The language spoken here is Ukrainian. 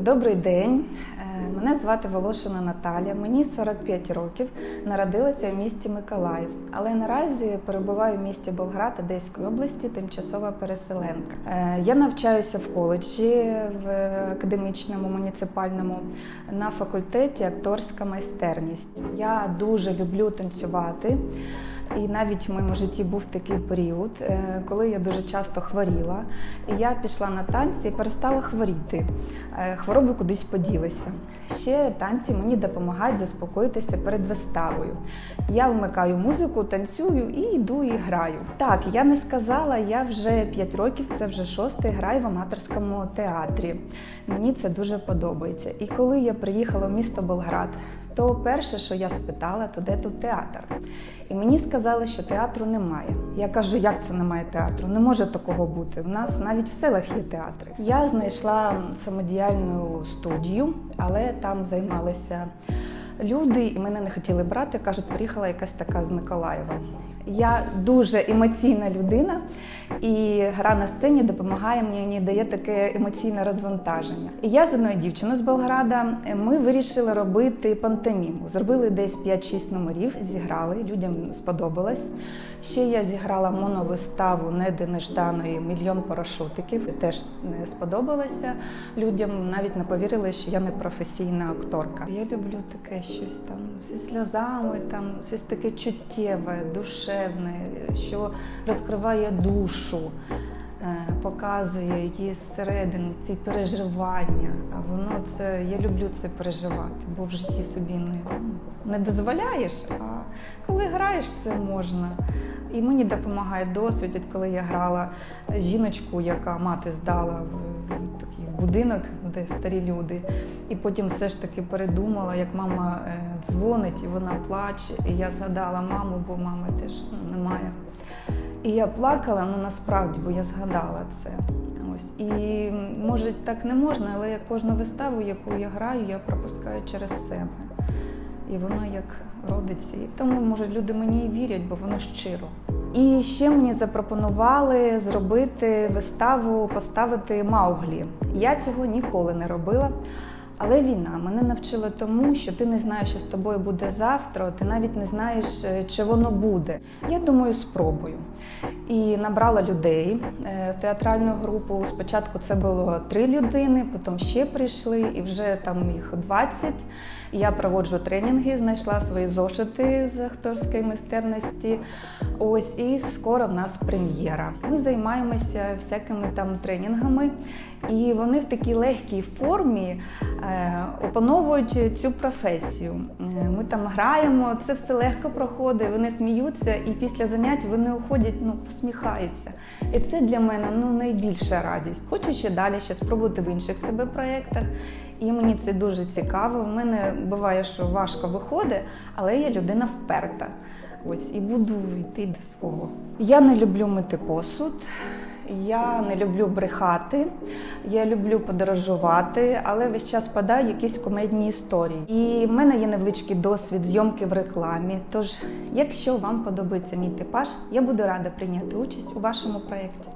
Добрий день. Е, Мене звати Волошина Наталя. Мені 45 років. Народилася в місті Миколаїв, але наразі перебуваю в місті Болград Одеської області, тимчасова переселенка. Е, Я навчаюся в коледжі в академічному муніципальному на факультеті акторська майстерність. Я дуже люблю танцювати. І навіть в моєму житті був такий період, е, коли я дуже часто хворіла, і я пішла на танці і перестала хворіти. Е, Хвороби кудись поділися. Ще танці мені допомагають заспокоїтися перед виставою. Я вмикаю музику, танцюю і йду і граю. Так, я не сказала, я вже 5 років, це вже шостий, граю в аматорському театрі. Мені це дуже подобається. І коли я приїхала в місто Болград, то перше, що я спитала, то де тут театр? І мені сказали, що театру немає. Я кажу, як це немає театру? Не може такого бути. У нас навіть в селах є театри. Я знайшла самодіяльну студію, але там займалися люди, і мене не хотіли брати. кажуть, приїхала якась така з Миколаєва. Я дуже емоційна людина, і гра на сцені допомагає мені, дає таке емоційне розвантаження. І я з одною дівчиною з Болграда ми вирішили робити пантоміму. Зробили десь 5-6 номерів, зіграли, людям сподобалось. Ще я зіграла моновиставу Неди Нежданої Мільйон парашутиків. Теж не сподобалося людям. Навіть не повірили, що я не професійна акторка. Я люблю таке щось там зі сльозами, там щось таке чуттєве, душевне, що розкриває душу. Е, Показує її зсередини ці переживання. А воно це я люблю це переживати, бо в житті собі не, не дозволяєш. А коли граєш, це можна. І мені допомагає досвід, от коли я грала жіночку, яка мати здала в такий будинок, де старі люди. І потім все ж таки передумала, як мама е, дзвонить і вона плаче. І я згадала маму, бо мами теж немає. І я плакала, ну насправді, бо я згадала це. Ось і може так не можна, але я кожну виставу, яку я граю, я пропускаю через себе. І воно як родиться. І тому, може, люди мені і вірять, бо воно щиро. І ще мені запропонували зробити виставу, поставити Мауглі. Я цього ніколи не робила. Але війна мене навчила тому, що ти не знаєш, що з тобою буде завтра, ти навіть не знаєш, е, чи воно буде. Я думаю, спробую. І набрала людей е, театральну групу. Спочатку це було три людини, потім ще прийшли, і вже там їх 20. Я проводжу тренінги, знайшла свої зошити з акторської майстерності. Ось і скоро в нас прем'єра. Ми займаємося всякими там тренінгами, і вони в такій легкій формі е, опановують цю професію. Е, Ми там граємо, це все легко проходить, вони сміються, і після занять вони уходять, ну посміхаються. І це для мене ну найбільша радість. Хочу ще далі ще спробувати в інших себе проєктах. І мені це дуже цікаво. У мене буває, що важко виходить, але я людина вперта. Ось і буду йти до свого. Я не люблю мити посуд. Я не люблю брехати, я люблю подорожувати, але весь час падає якісь комедні історії. І в мене є невеличкий досвід зйомки в рекламі. Тож, якщо вам подобається мій типаж, я буду рада прийняти участь у вашому проєкті.